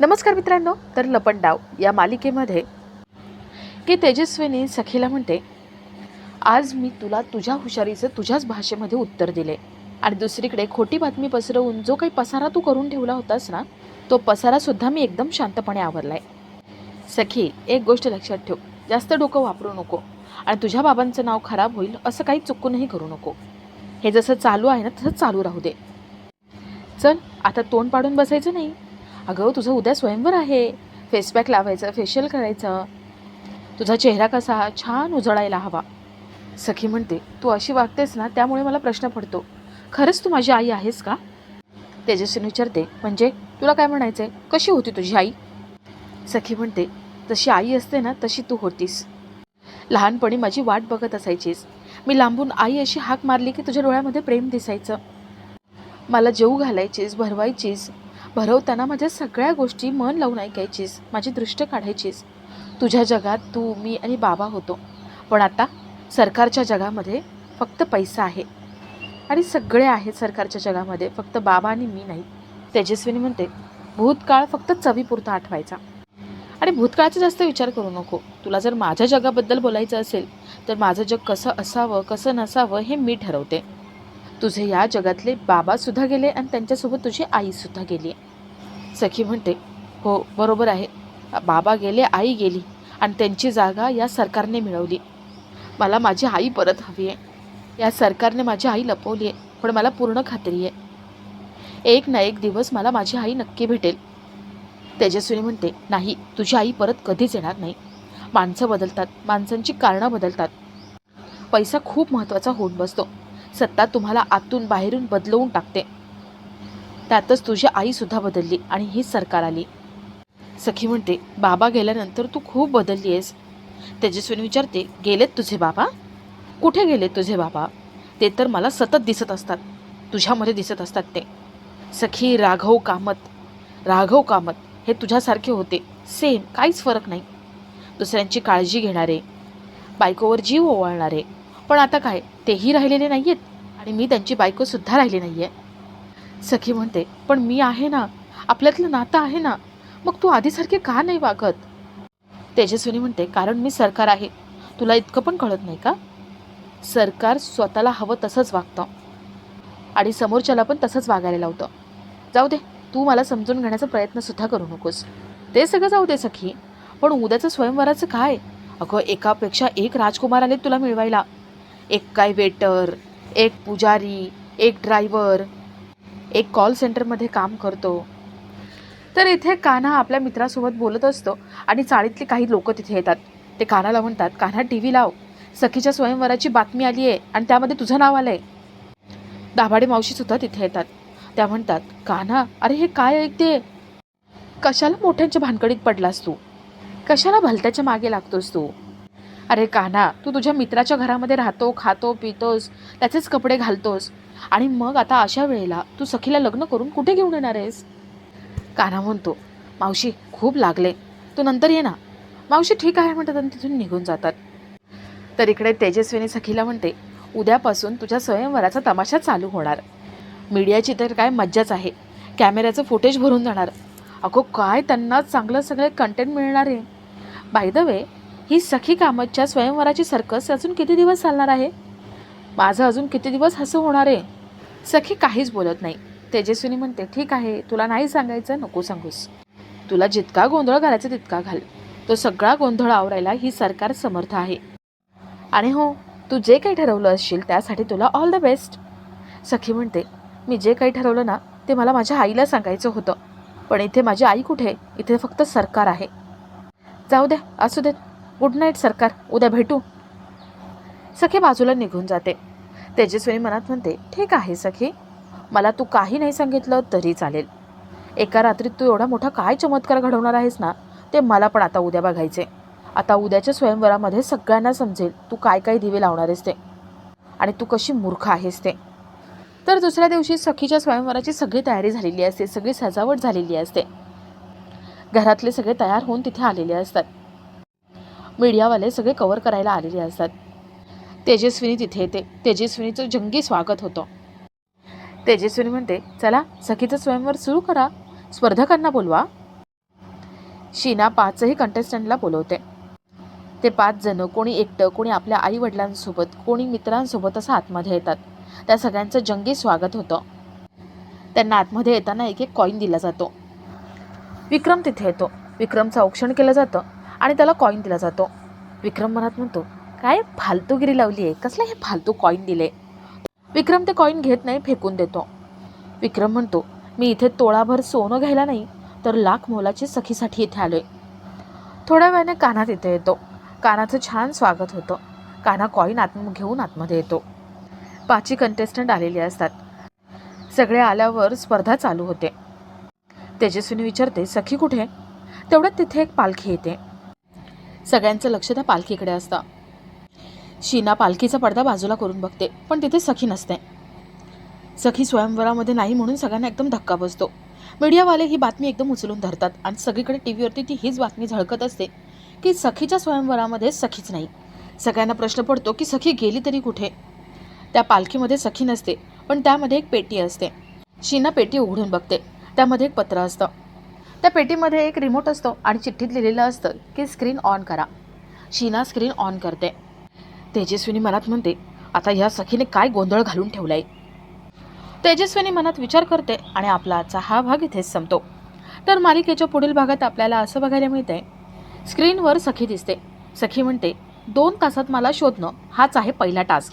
नमस्कार मित्रांनो तर लपंडाव या मालिकेमध्ये की तेजस्विनी सखीला म्हणते आज मी तुला तुझ्या हुशारीचं तुझ्याच भाषेमध्ये उत्तर दिले. आणि दुसरीकडे खोटी बातमी पसरवून जो काही पसारा तू करून ठेवला होतास ना तो पसारासुद्धा मी एकदम शांतपणे आवरलाय. सखी एक गोष्ट लक्षात ठेव जास्त डोकं वापरू नको आणि तुझ्या बाबांचं नाव खराब होईल असं काही चुकूनही करू नको. हे जसं चालू आहे ना तसं चालू राहू दे. चल आता तोंड पाडून बसायचं नाही. अगं तुझं उद्या स्वयंवर आहे. फेसपॅक लावायचं फेशियल करायचं. तुझा चेहरा कसा छान उजळायला हवा. सखी म्हणते तू अशी वागतेस ना त्यामुळे मला प्रश्न पडतो. खरंच तू माझी आई आहेस का? तेजस्वीने विचारते म्हणजे तुला काय म्हणायचं आहे कशी होती तुझी आई? सखी म्हणते जशी आई असते ना तशी तू होतीस. लहानपणी माझी वाट बघत असायचीस. मी लांबून आई अशी हाक मारली की तुझ्या डोळ्यामध्ये प्रेम दिसायचं. मला जेऊ घालायचीस भरवायचीस. भरवताना माझ्या सगळ्या गोष्टी मन लावून ऐकायचीस माझी दृष्ट काढायचीस. तुझ्या जगात तू मी आणि बाबा होतो. पण आता सरकारच्या जगामध्ये फक्त पैसा आहे. आणि सगळे आहेत सरकारच्या जगामध्ये फक्त बाबा आणि मी नाही. तेजस्विनी म्हणते भूतकाळ फक्त चवीपुरता आठवायचा. आणि भूतकाळाचा जास्त विचार करू नको. तुला जर माझ्या जगाबद्दल बोलायचं असेल तर माझं जग कसं असावं कसं नसावं हे मी ठरवते. तुझे या जगातले बाबासुद्धा गेले आणि त्यांच्यासोबत तुझी आईसुद्धा गेली. सखी म्हणते हो बरोबर आहे. बाबा गेले आई गेली आणि त्यांची जागा या सरकारने मिळवली. मला माझी आई परत हवी आहे. या सरकारने माझी आई लपवली आहे पण मला पूर्ण खात्री आहे. एक ना एक दिवस मला माझी आई नक्की भेटेल. तेजस्विनी म्हणते नाही तुझी आई परत कधीच येणार नाही. माणसं बदलतात माणसांची कारणं बदलतात. पैसा खूप महत्त्वाचा होऊन बसतो. सत्ता तुम्हाला आतून बाहेरून बदलवून टाकते. त्यातच तुझी आईसुद्धा बदलली आणि ही सरकार आली. सखी म्हणते बाबा गेल्यानंतर तू खूप बदलली आहेस तेजस्विनी विचारते गेलेत तुझे बाबा? कुठे गेलेत तुझे बाबा? ते तर मला सतत दिसत असतात. तुझ्यामध्ये दिसत असतात ते. सखी राघव कामत. राघव कामत हे तुझ्यासारखे होते. सेम काहीच फरक नाही. दुसऱ्यांची काळजी घेणारे. बायकोवर जीव ओवाळणारे. पण आता काय? तेही राहिलेले नाही आहेत आणि मी त्यांची बायकोसुद्धा राहिली नाही आहे सखी म्हणते पण मी आहे ना. आपल्यातलं नातं आहे ना. मग तू आधीसारखे का नाही वागत? तेजस्विनी म्हणते कारण मी सरकार आहे. तुला इतकं पण कळत नाही का? सरकार स्वतःला हवं तसंच वागतं. आणि समोरच्याला पण तसंच वागायला लावतं. जाऊ दे. तू मला समजून घेण्याचा प्रयत्नसुद्धा करू नकोस. ते सगळं जाऊ दे सखी. पण उद्याचं स्वयंवराचं काय? अगं एकापेक्षा एक राजकुमार आले तुला मिळवायला. एक काय वेटर एक पुजारी एक ड्रायव्हर एक कॉल सेंटरमध्ये काम करतो. तर इथे कान्हा आपल्या मित्रासोबत बोलत असतो आणि चाळीतले काही लोक तिथे येतात. ते कानाला म्हणतात कान्हा टी व्ही लाव. सखीच्या स्वयंवराची बातमी आली आहे आणि त्यामध्ये तुझं नाव आलं आहे दाभाडे मावशीसुद्धा तिथे येतात. त्या म्हणतात कान्हा अरे हे काय ऐकते कशाला मोठ्यांच्या भानकडीत पडलास तू? कशाला भलत्याच्या मागे लागतोस तू? अरे कान्हा तू तुझ्या मित्राच्या घरामध्ये राहतो खातो पितोस त्याचेच कपडे घालतोस. आणि मग आता अशा वेळेला तू सखीला लग्न करून कुठे घेऊन येणार आहेस? कान्हा म्हणतो मावशी खूप लागले. तू नंतर ये ना. मावशी ठीक आहे म्हणतात आणि तिथून निघून जातात. तर इकडे तेजस्विनी सखीला म्हणते उद्यापासून तुझ्या स्वयंवराचा तमाशा चालू होणार. मीडियाची तर काय मज्जाच आहे. कॅमेऱ्याचं फुटेज भरून जाणार. अगो काय त्यांना चांगलं सगळे कंटेंट मिळणार आहे. बाय द वे ही सखी कामतच्या स्वयंवराची सर्कस अजून किती दिवस चालणार आहे? माझं अजून किती दिवस हसं होणार आहे? सखी काहीच बोलत नाही. तेजस्विनी म्हणते ठीक आहे तुला नाही सांगायचं नको सांगूस. तुला जितका गोंधळ घालायचा तितका घाल. तो सगळा गोंधळ आवरायला ही सरकार समर्थ आहे. आणि हो तू जे काही ठरवलं असशील त्यासाठी तुला ऑल द बेस्ट सखी म्हणते मी जे काही ठरवलं ना ते मला माझ्या आईला सांगायचं होतं. पण इथे माझी आई कुठे? इथे फक्त सरकार आहे. जाऊ द्या असू देत. गुड नाईट सरकार. उद्या भेटू. सखी बाजूला निघून जाते. तेजस्विनी मनात म्हणते ठीक आहे सखी. मला तू काही नाही सांगितलं तरी चालेल. एका रात्रीत तू एवढा मोठा काय चमत्कार घडवणार आहेस ना ते मला पण आता उद्या बघायचे. आता उद्याच्या स्वयंवरामध्ये सगळ्यांना समजेल तू काय काय दिवे लावणार आहेस ते. आणि तू कशी मूर्ख आहेस ते. तर दुसऱ्या दिवशी सखीच्या स्वयंवराची सगळी तयारी झालेली असते सगळी सजावट झालेली असते. घरातले सगळे तयार होऊन तिथे आलेले असतात. मीडियावाले सगळे कवर करायला आलेले असतात. तेजस्विनी तिथे येते. तेजस्विनीचं जंगी स्वागत होतं. तेजस्विनी म्हणते चला सखीचं स्वयंवर सुरू करा. स्पर्धकांना बोलवा. शीना पाचही कंटेस्टंटला बोलवते. ते पाच जण कोणी एकटं कोणी आपल्या आई वडिलांसोबत कोणी मित्रांसोबत असं आतमध्ये येतात. त्या सगळ्यांचं जंगी स्वागत होतं. त्यांना आतमध्ये येताना एक एक कॉईन दिला जातो. विक्रम तिथे येतो. विक्रमचं औक्षण केलं जातं. आणि त्याला कॉईन दिला जातो. विक्रम मनात म्हणतो काय फालतूगिरी लावली आहे कसलं हे फालतू कॉईन दिले? विक्रम ते कॉईन घेत नाही फेकून देतो. विक्रम म्हणतो मी इथे तोळाभर सोनं घ्यायला नाही तर लाख मोलाची सखीसाठी इथे आलो आहे थोड्या वेळाने कानात इथे येतो. कानाचं छान स्वागत होतं. काना कॉईन आत्म घेऊन आतमध्ये येतो. पाची कंटेस्टंट आलेले असतात. सगळे आल्यावर स्पर्धा चालू होते. तेजस्विनी विचारते सखी कुठे? तेवढ्यात तिथे एक पालखी येते. सगळ्यांचं लक्ष त्या पालखीकडे असतं. शीना पालखीचा पडदा बाजूला करून बघते पण तिथे सखी नसते. सखी स्वयंवरामध्ये नाही म्हणून सगळ्यांना एकदम धक्का बसतो. मीडियावाले ही बातमी एकदम उचलून धरतात आणि सगळीकडे टी व्हीवरती ती हीच बातमी झळकत असते की सखीच्या स्वयंवरामध्ये सखीच नाही. सगळ्यांना प्रश्न पडतो की सखी गेली तरी कुठे? त्या पालखीमध्ये सखी नसते पण त्यामध्ये एक पेटी असते. शीना पेटी उघडून बघते त्यामध्ये एक पत्र असतं. त्या पेटीमध्ये एक रिमोट असतो आणि चिठ्ठीत लिहिलेलं असतं की स्क्रीन ऑन करा. शीना स्क्रीन ऑन करते. तेजस्विनी मनात म्हणते आता ह्या सखीने काय गोंधळ घालून ठेवलाय? तेजस्विनी मनात विचार करते आणि आपला आजचा हा भाग इथेच संपतो. तर मालिकेच्या पुढील भागात आपल्याला असं बघायला मिळतंय स्क्रीनवर सखी दिसते. सखी म्हणते दोन तासात मला शोधणं हाच आहे पहिला टास्क.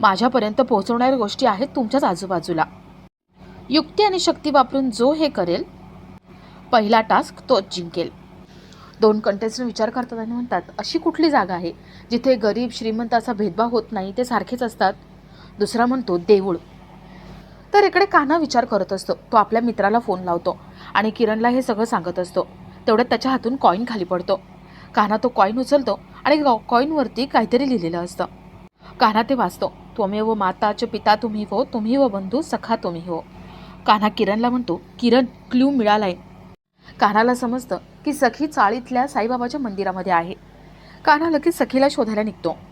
माझ्यापर्यंत पोहोचवणाऱ्या गोष्टी आहेत तुमच्याच आजूबाजूला. युक्ती आणि शक्ती वापरून जो हे करेल पहिला टास्क तोच जिंकेल. दोन कंटेस्टंट विचार करतात आणि म्हणतात अशी कुठली जागा आहे जिथे गरीब श्रीमंत असा भेदभाव होत नाही ते सारखेच असतात? दुसरा म्हणतो देऊळ. तर इकडे कान्हा विचार करत असतो. तो आपल्या मित्राला फोन लावतो आणि किरणला हे सगळं सांगत असतो. तेवढ्यात त्याच्या हातून कॉईन खाली पडतो. कान्हा तो कॉईन उचलतो आणि कॉईनवरती काहीतरी लिहिलेलं असतं. कान्हा ते वाचतो त्वमेव हो माताच पिता तुम्ही हो तुम्ही व बंधू सखा तुम्ही हो. कान्हा किरणला म्हणतो किरण क्ल्यू मिळालाय. कान्हाला समजतं की सखी चाळीतल्या साईबाबाच्या मंदिरामध्ये आहे. कान्हा लगेच सखीला शोधायला निघतो.